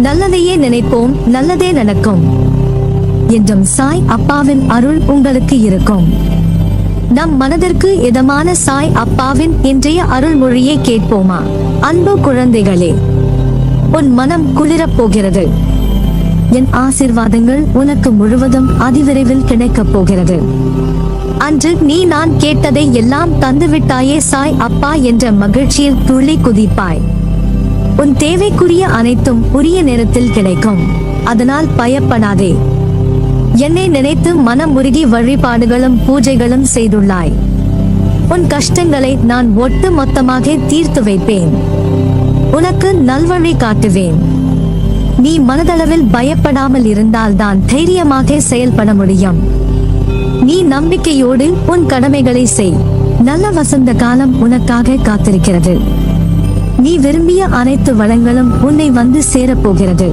நல்லதையே நினைப்போம் நல்லதே நடக்கும். என்றும் சாய் அப்பாவின் அருள் உங்களுக்கு இருக்கும். நம் மனதிற்கு இதமான சாய் அப்பாவின் இன்றைய அருள்மொழியை கேட்போமா? அன்பு குழந்தைகளே உன் மனம் குளிரப் போகிறது. என் ஆசிர்வாதங்கள் உனக்கு முழுவதும் அதிவிரைவில் கிடைக்கப் போகிறது. அன்று நீ நான் கேட்டதை எல்லாம் தந்துவிட்டாயே சாய் அப்பா என்ற மகிழ்ச்சியில் துள்ளி குதிப்பாய். உன் தேவைக்குரிய அனைத்தும் உரிய நேரத்தில் கிடைக்கும். அதனால் பயப்படாதே. என்னை நினைத்து மனம் உருகி வழிபாடுகளும் பூஜைகளும் செய்துள்ளாய். உன் கஷ்டங்களை நான் ஒட்டு மொத்தமாக தீர்த்து வைப்பேன். உனக்கு நல்வழி காட்டுவேன். நீ மனதளவில் பயப்படாமல் இருந்தால்தான் தைரியமாக செயல்பட முடியும். நீ நம்பிக்கையோடு உன் கடமைகளை செய். நல்ல வசந்த காலம் உனக்காக காத்திருக்கிறது. நீ விரும்பிய அனைத்து வளங்களும் உன்னை வந்து சேரப்போகிறது.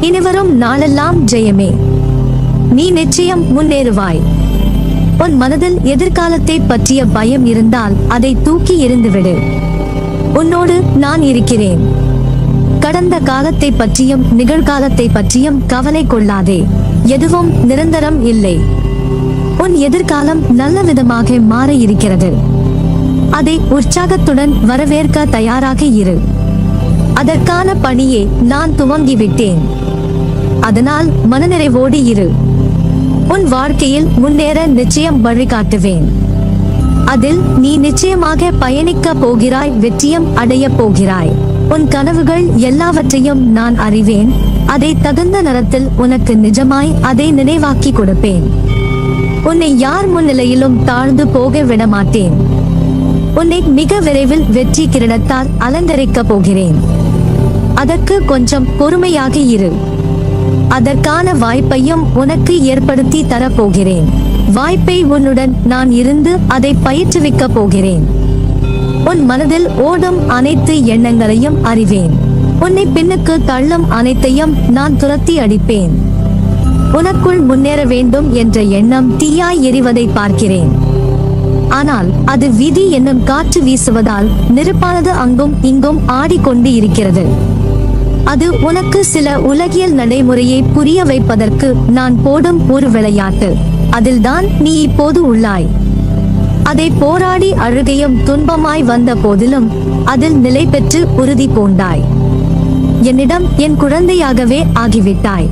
இனிவரும் நாளெல்லாம் ஜெயமே. நீ நிச்சயம் முன்னேறுவாய். உன் மனதில் எதிர்காலத்தை பற்றிய பயம் இருந்தால் அதை தூக்கி எறிந்துவிடு. உன்னோடு நான் இருக்கிறேன். கடந்த காலத்தை பற்றியும் நிகழ்காலத்தை பற்றியும் கவலை கொள்ளாதே. எதுவும் நிரந்தரம் இல்லை. உன் எதிர்காலம் நல்ல விதமாக மாற இருக்கிறது அதை உற்சாகத்துடன் வரவேற்க தயாராக இரு. அதற்கான பணியை நான் துவங்கிவிட்டேன். அதனால் மனநிறைவோடு இரு. உன் வாழ்க்கையில் முன்னேற நிச்சயம் வழிகாட்டுவேன். அதில் நீ நிச்சயமாக பயணிக்க போகிறாய் வெற்றியம் அடைய போகிறாய். உன் கனவுகள் எல்லாவற்றையும் நான் அறிவேன். அதை தகுந்த நேரத்தில் உனக்கு நிஜமாய் அதை நினைவாக்கி கொடுப்பேன். உன்னை யார் முன்னிலையிலும் தாழ்ந்து போக விட மாட்டேன் உன்னை மிக விரைவில் வெற்றி கிரணத்தால் அலங்கரிக்க போகிறேன். அதற்கு கொஞ்சம் பொறுமையாக இரு. அதற்கான வாய்ப்பையும் உனக்கு ஏற்படுத்தி தரப்போகிறேன் வாய்ப்பை உன்னுடன் நான் இருந்து அதை பயிற்றுவிக்க போகிறேன். உன் மனதில் ஓடும் அனைத்து எண்ணங்களையும் அறிவேன். உன்னை பின்னுக்கு தள்ளும் அனைத்தையும் நான் துரத்தி அடிப்பேன். உனக்குள் முன்னேற வேண்டும் என்ற எண்ணம் தீயாய் எரிவதை பார்க்கிறேன். ஆனால் அது விதி என்னும் காற்று வீசுவதால் நெருப்பானது அங்கும் இங்கும் ஆடிக்கொண்டு இருக்கிறது அது உனக்கு சில உலகியல் நடைமுறையை புரிய வைப்பதற்கு நான் போடும் ஒரு விளையாட்டு. அதில்தான் நீ இப்போது உள்ளாய். அதை போராடி அழுகையும் துன்பமாய் வந்த போதிலும் அதில் நிலை பெற்று உறுதி பூண்டாய். என்னிடம் என் குழந்தையாகவே ஆகிவிட்டாய்.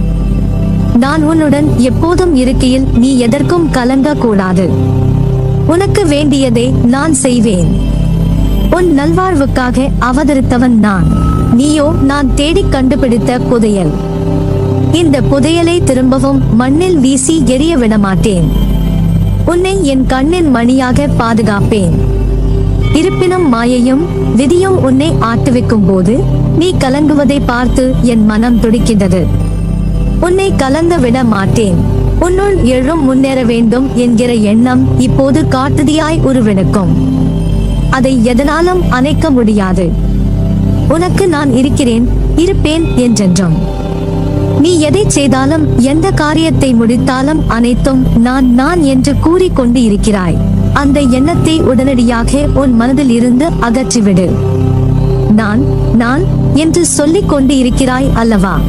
நான் உன்னுடன் எப்போதும் இருக்கையில் நீ எதற்கும் கலங்க கூடாது உனக்கு வேண்டியதை நான் செய்வேன். உன் நல்வாழ்வுக்காக அவதரித்தவன் நான். நீயோ நான் தேடிக் கண்டுபிடித்த புதையல். இந்த புதையலை திரும்பவும் மண்ணில் வீசி எரிய விடமாட்டேன். உன்னை என் கண்ணின் மணியாக பாதுகாப்பேன். இருப்பினும் மாயையும் விதியும் உன்னை ஆட்டுவிக்கும் போது நீ கலங்குவதை பார்த்து என் மனம் துடிக்கின்றது. உன்னை கலந்து விட மாட்டேன் உன்னுள் எழும் முன்னேற வேண்டும் என்கிற எண்ணம் இப்போது காட்டுதியாய் உருவெடுக்கும். அதை எதனாலும் அணைக்க முடியாது. உனக்கு நான் இருக்கிறேன் இருப்பேன் என்றென்றும். நீ எதை செய்தாலும் எந்த காரியத்தை முடித்தாலும் அனைத்தும் நான் நான் என்று கூறிக்கொண்டு இருக்கிறாய். அந்த எண்ணத்தை உடனடியாக உன் மனதில் இருந்து அகற்றிவிடு. நான் நான் என்று சொல்லிக் கொண்டு இருக்கிறாய் அல்லவா?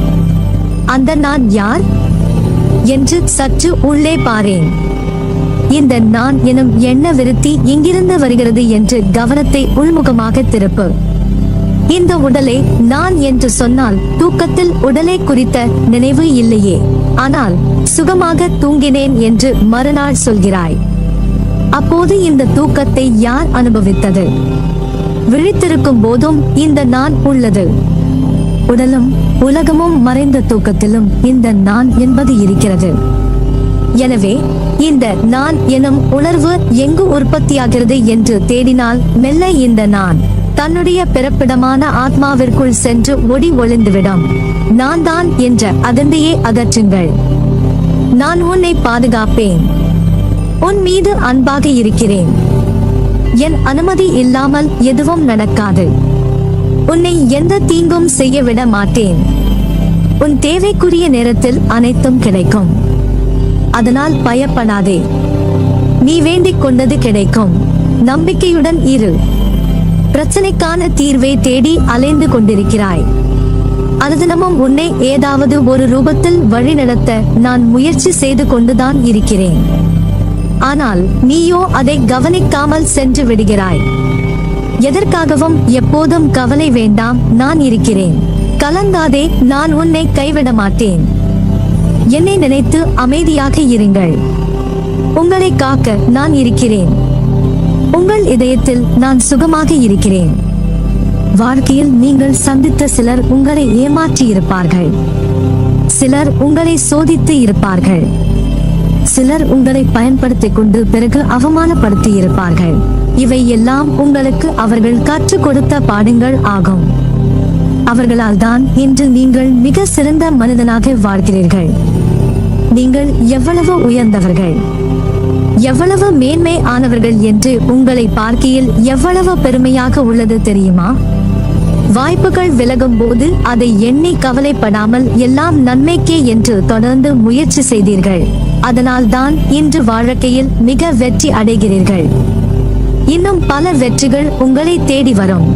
அந்த நான் யார்? என்று சற்று உள்ளே பாரேன். இந்த நான் எனும் எண்ண விருத்தி எங்கிருந்து வருகிறது என்று கவனத்தை உள்முகமாக திருப்பு இந்த உடலை நான் என்று சொன்னால் தூக்கத்தில் உடலை குறித்த நினைவு இல்லையே. ஆனால் சுகமாக தூங்கினேன் என்று மறுநாள் சொல்கிறாய். அப்போது இந்த தூக்கத்தை யார் அனுபவித்தது? விழித்திருக்கும் போதும் இந்த நான் உள்ளது. உடலும் உலகமும் மறைந்த தூக்கத்திலும் இந்த நான் என்பது இருக்கிறது. எனவே இந்த நான் எனும் உணர்வு எங்கு உற்பத்தியாகிறது என்று தேடினால் மெல்ல இந்த நான் தன்னுடைய பிறப்பிடமான ஆத்மாவிற்குள் சென்று ஒடி ஒளிந்துவிடும். நான் தான் என்ற அகந்தையை அகற்றுங்கள். நான் உன்னை பாதுகாப்பேன். உன் மீது அன்பாக இருக்கிறேன். என் அனுமதி இல்லாமல் எதுவும் நடக்காது. உன்னை எந்த தீங்கும் செய்ய விட மாட்டேன். உன் தேவைக்குரிய நேரத்தில் அனைத்தும் கிடைக்கும். அதனால் பயப்படாதே. நீ வேண்டிக் கொண்டது கிடைக்கும். நம்பிக்கையுடன் இரு. பிரச்சனைக்கான தீர்வை தேடி அலைந்து கொண்டிருக்கிறாய். அனுதினமும் உன்னை ஏதாவது ஒரு ரூபத்தில் வழிநடத்த நான் முயற்சி செய்து கொண்டுதான் இருக்கிறேன். ஆனால் நீயோ அதை கவனிக்காமல் சென்று விடுகிறாய். எதற்காகவும் எப்போதும் கவலை வேண்டாம் நான் இருக்கிறேன். கலங்காதே நான் உன்னை கைவிட மாட்டேன் என்னை நினைத்து அமைதியாக இருங்கள். உங்களை காக்க நான் இருக்கிறேன். உங்கள் இதயத்தில் நான் சுகமாக இருக்கிறேன். வாழ்க்கையில் நீங்கள் சந்தித்த சிலர் உங்களை ஏமாற்றி இருப்பார்கள். சிலர் உங்களை சோதித்து இருப்பார்கள். சிலர் உங்களை பயன்படுத்திக் கொண்டு பிறகு அவமானப்படுத்தி இருப்பார்கள். இவை எல்லாம் உங்களுக்கு அவர்கள் கற்றுக் கொடுத்த பாடங்கள் ஆகும். அவர்களால் தான் இன்று நீங்கள் மிக சிறந்த மனிதனாக வாழ்கிறீர்கள். நீங்கள் எவ்வளவு உயர்ந்தவர்கள் எவ்வளவு மேன்மை ஆனவர்கள் என்று உங்களை பார்க்கையில் எவ்வளவு பெருமையாக உள்ளது தெரியுமா? வாய்ப்புகள் விலகும் போது அதை எண்ணி கவலைப்படாமல் எல்லாம் நன்மைக்கே என்று தொடர்ந்து முயற்சி செய்தீர்கள். அதனால் தான் இன்று வாழ்க்கையில் மிக வெற்றி அடைகிறீர்கள். இன்னும் பல வெற்றிகள் உங்களை தேடி வரும்.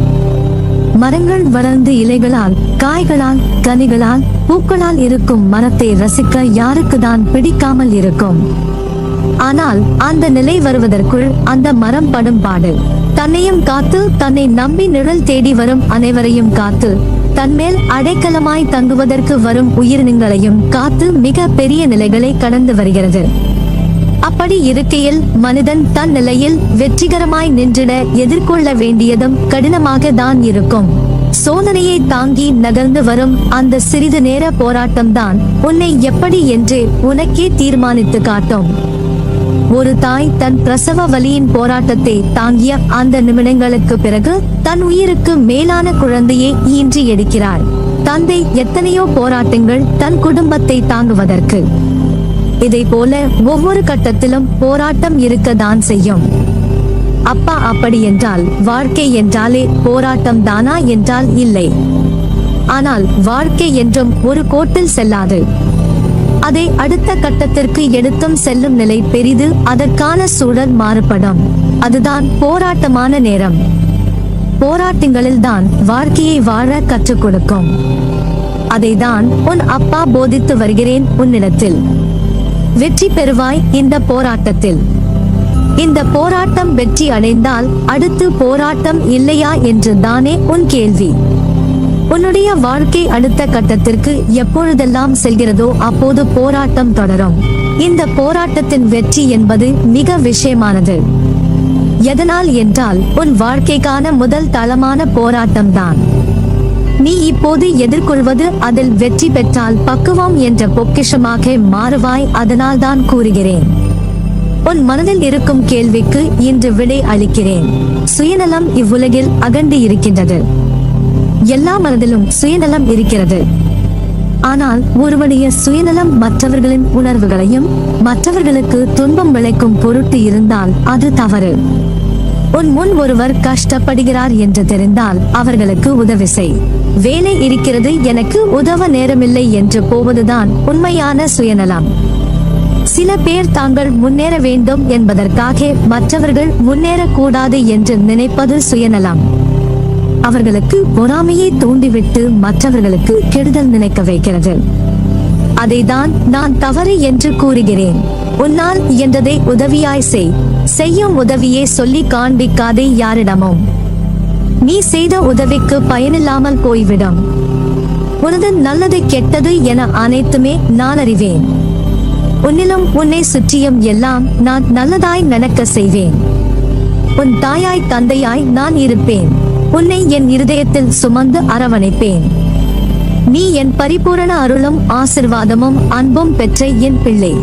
மரங்கள் வளர்ந்து இலைகளால் காய்களால் கனிகளால் பூக்களால் இருக்கும் மரத்தை ரசிக்க யாருக்கு தான் பிடிக்காமல் இருக்கும். ஆனால் அந்த நிலை வருவதற்குள் அந்த மரம் படும் பாடு. தன்னையும் காத்து தன்னை நம்பி நிழல் தேடி வரும் அனைவரையும் காத்து தன்மேல் அடைக்கலமாய் தங்குவதற்கு வரும் உயிரினங்களையும் காத்து மிக பெரிய நிலைகளை கடந்து வருகிறது. அப்படி இருக்கையில் மனிதன் தன் நிலையில் வெற்றிகரமாய் நின்றிட எதிர்கொள்ள வேண்டியதும் கடினமாக தான் இருக்கும். சோதனையை தாங்கி நகர்ந்து வரும் அந்த சிறிது நேர போராட்டம்தான் உன்னை எப்படி என்று உனக்கே தீர்மானித்து காட்டும். ஒரு தாய் தன் பிரசவ வலியின் போராட்டத்தை தாங்கிய அந்த நிமிடங்களுக்கு பிறகு தன் உயிருக்கு மேலான குழந்தையை ஈன்றி எடுக்கிறார் தந்தை எத்தனையோ போராட்டங்கள் தன் குடும்பத்தை தாங்குவதற்கு. இதை போல ஒவ்வொரு கட்டத்திலும் போராட்டம் இருக்கத்தான் செய்யும். அப்பா அப்படி என்றால் வாழ்க்கை என்றாலே போராட்டம் தானா என்றால் இல்லை. ஆனால் வாழ்க்கை என்றும் ஒரு கோட்டில் செல்லாது. அதை அடுத்த கட்டத்திற்கு எடுத்தும் செல்லும் நிலை பெரிது அதற்கான சூழல் மாறுபடும். அதுதான் போராட்டமான நேரம். போராட்டங்களில் தான் வாழ்க்கையை வாழ கற்றுக் கொடுக்கும். அதைதான் உன் அப்பா போதித்து வருகிறேன் உன்னிடத்தில். வெற்றி பெறுவாய் இந்த போராட்டத்தில். இந்த போராட்டம் வெற்றி அடைந்தால் அடுத்து போராட்டம் இல்லையா என்று தானே உன் கேள்வி. உன்னுடைய வாழ்க்கை அடுத்த கட்டத்திற்கு எப்பொழுதெல்லாம் செல்கிறதோ அப்போது போராட்டம் தொடரும். இந்த போராட்டத்தின் வெற்றி என்பது மிக விஷயமானது. எதனால் என்றால் உன் வாழ்க்கைக்கான முதல் தளமான போராட்டம்தான். நீ இப்போது எதிர்கொள்வது அதில் வெற்றி பெற்றால் பக்குவம் என்ற பொக்கிஷமாக மாறுவாய் அதனால் தான் கூறுகிறேன். உன் மனதில் இருக்கும் கேள்விக்கு இன்று விடை அளிக்கிறேன். சுயநலம் இவ்வுலகில் அகண்டு இருக்கின்றது. எல்லா மனதிலும் சுயநலம் இருக்கிறது. ஆனால் ஒருவனுடைய சுயநலம் மற்றவர்களின் உணர்வுகளையும் மற்றவர்களுக்கு துன்பம் விளைக்கும் பொருட்டு இருந்தால் அது தவறு. உன் முன் ஒருவர் கஷ்டப்படுகிறார் என்று தெரிந்தால் அவர்களுக்கு உதவி செய். வேலை இருக்கிறது எனக்கு உதவ நேரமில்லை என்று போவதுதான் உண்மையான சுயநலம். சில பேர் தாங்கள் முன்னேற வேண்டும் என்பதற்காக மற்றவர்கள் முன்னேறக்கூடாது என்று நினைப்பது சுயநலம். அவர்களுக்கு பொறாமையை தூண்டிவிட்டு மற்றவர்களுக்கு கெடுதல் நினைக்க வைக்கிறது. அதைதான் நான் தவறு என்று கூறுகிறேன். உன்னால் என்றதை உதவியாய் செய். செய்யும் உதவியை சொல்லி காண்பிக்காதே யாரிடமும் நீ செய்த உதவிக்கு பயனில்லாமல் போய்விடும். உனது நல்லது கெட்டது என அனைத்துமே நான் அறிவேன். உன்னிலும் உன்னை சுற்றியும் எல்லாம் நான் நல்லதாய் நடக்க செய்வேன். உன் தாயாய் தந்தையாய் நான் இருப்பேன். உன்னை என் இருதயத்தில் சுமந்து அரவணைப்பேன். நீ என் பரிபூரண அருளும் ஆசிர்வாதமும் அன்பும் பெற்ற என் பிள்ளை.